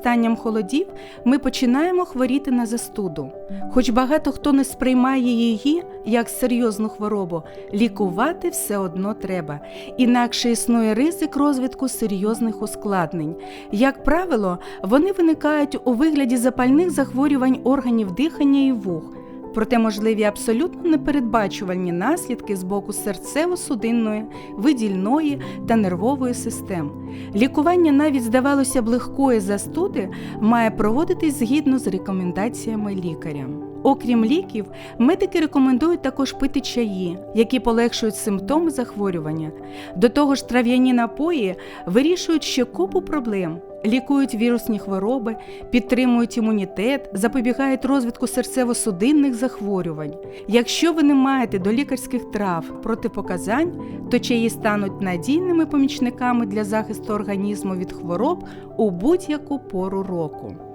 настанням холодів ми починаємо хворіти на застуду. Хоч багато хто не сприймає її як серйозну хворобу, лікувати все одно треба, інакше існує ризик розвитку серйозних ускладнень. Як правило, вони виникають у вигляді запальних захворювань органів дихання і вух. Проте можливі абсолютно непередбачувальні наслідки з боку серцево-судинної, видільної та нервової систем. Лікування навіть здавалося б легкої застуди має проводитись згідно з рекомендаціями лікаря. Окрім ліків, медики рекомендують також пити чаї, які полегшують симптоми захворювання. До того ж, трав'яні напої вирішують ще купу проблем. Лікують вірусні хвороби, підтримують імунітет, запобігають розвитку серцево-судинних захворювань. Якщо ви не маєте до лікарських трав протипоказань, то чаї стануть надійними помічниками для захисту організму від хвороб у будь-яку пору року.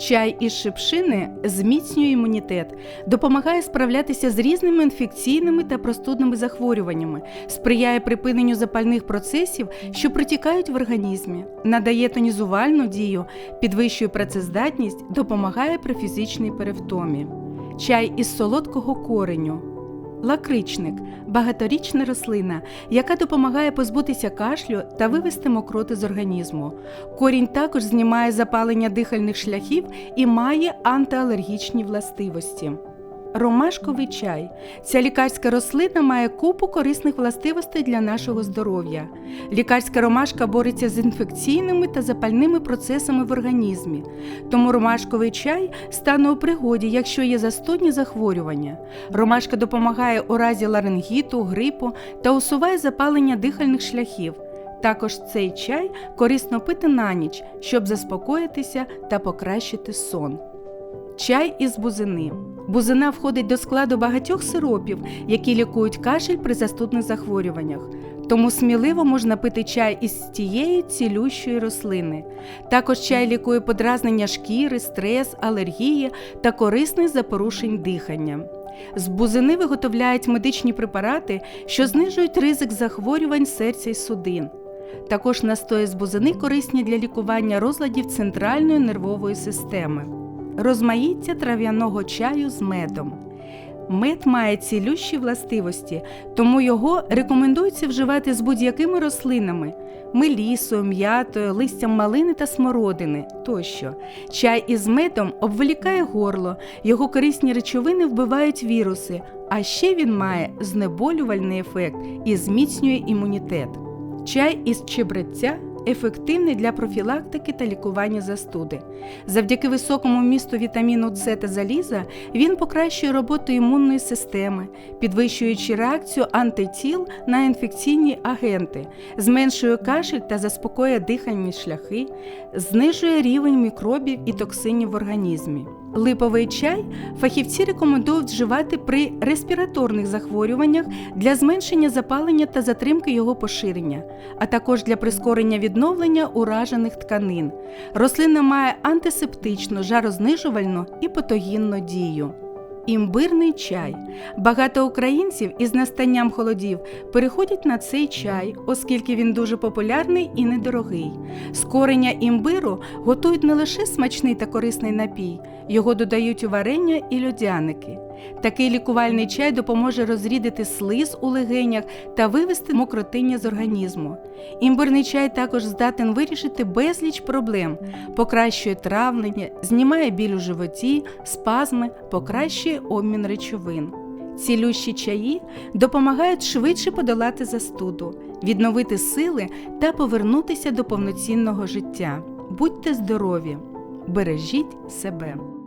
Чай із шипшини зміцнює імунітет, допомагає справлятися з різними інфекційними та простудними захворюваннями, сприяє припиненню запальних процесів, що протікають в організмі, надає тонізувальну дію, підвищує працездатність, допомагає при фізичній перевтомі. Чай із солодкого кореню. Лакричник багаторічна рослина, яка допомагає позбутися кашлю та вивести мокроти з організму. Корінь також знімає запалення дихальних шляхів і має антиалергічні властивості. Ромашковий чай. Ця лікарська рослина має купу корисних властивостей для нашого здоров'я. Лікарська ромашка бореться з інфекційними та запальними процесами в організмі. Тому ромашковий чай стане у пригоді, якщо є застудні захворювання. Ромашка допомагає у разі ларингіту, грипу та усуває запалення дихальних шляхів. Також цей чай корисно пити на ніч, щоб заспокоїтися та покращити сон. Чай із бузини. Бузина входить до складу багатьох сиропів, які лікують кашель при застудних захворюваннях. Тому сміливо можна пити чай із тієї цілющої рослини. Також чай лікує подразнення шкіри, стрес, алергії та корисний за порушень дихання. З бузини виготовляють медичні препарати, що знижують ризик захворювань серця й судин. Також настої з бузини корисні для лікування розладів центральної нервової системи. Розмаїття трав'яного чаю з медом. Мед має цілющі властивості, тому його рекомендується вживати з будь-якими рослинами мелісою, м'ятою, листям малини та смородини тощо. Чай із медом обволікає горло, його корисні речовини вбивають віруси, а ще він має знеболювальний ефект і зміцнює імунітет. Чай із чебреця ефективний для профілактики та лікування застуди. Завдяки високому вмісту вітаміну С та заліза він покращує роботу імунної системи, підвищуючи реакцію антитіл на інфекційні агенти, зменшує кашель та заспокоює дихальні шляхи, знижує рівень мікробів і токсинів в організмі. Липовий чай фахівці рекомендують вживати при респіраторних захворюваннях для зменшення запалення та затримки його поширення, а також для прискорення відновлення уражених тканин. Рослина має антисептичну, жарознижувальну і патогінну дію. Імбирний чай. Багато українців із настанням холодів переходять на цей чай, оскільки він дуже популярний і недорогий. З кореня імбиру готують не лише смачний та корисний напій, його додають у варення і льодяники. Такий лікувальний чай допоможе розрідити слиз у легенях та вивести мокротиння з організму. Імбирний чай також здатен вирішити безліч проблем, покращує травлення, знімає біль у животі, спазми, покращує обмін речовин. Цілющі чаї допомагають швидше подолати застуду, відновити сили та повернутися до повноцінного життя. Будьте здорові! Бережіть себе!